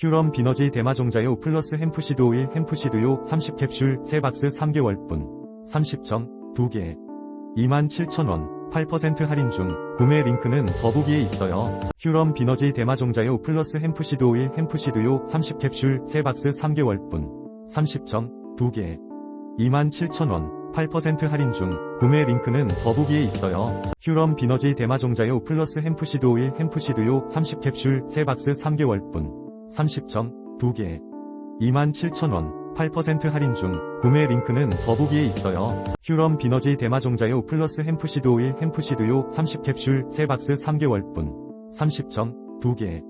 퓨럼 비너지 대마종자요 플러스 햄프시드 오일 햄프시드요 30캡슐 3박스 3개월분. 30점 2개. 27,000원 8% 할인 중 구매 링크는 더보기에 있어요. 퓨럼 비너지 대마종자요 플러스 햄프시드 오일 햄프시드요 30캡슐 3박스 3개월분. 30점 2개. 27,000원 8% 할인 중 구매 링크는 더보기에 있어요. 퓨럼 비너지 대마종자요 플러스 햄프시드 오일 햄프시드요 30캡슐 3박스 3개월분 30점 2개. 27,000원 8% 할인 중 구매 링크는 더보기에 있어요. 퓨럼 비너지 대마종자요 플러스 햄프시드 오일 햄프시드요 30캡슐 3박스 3개월분 30점 2개.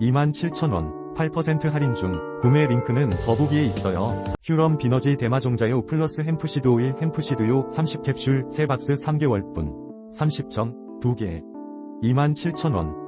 27,000원 8% 할인 중 구매 링크는 더보기에 있어요. 퓨럼 비너지 대마종자요 플러스 햄프시드 오일 햄프시드요 30캡슐 3박스 3개월분 30점 2개. 27,000원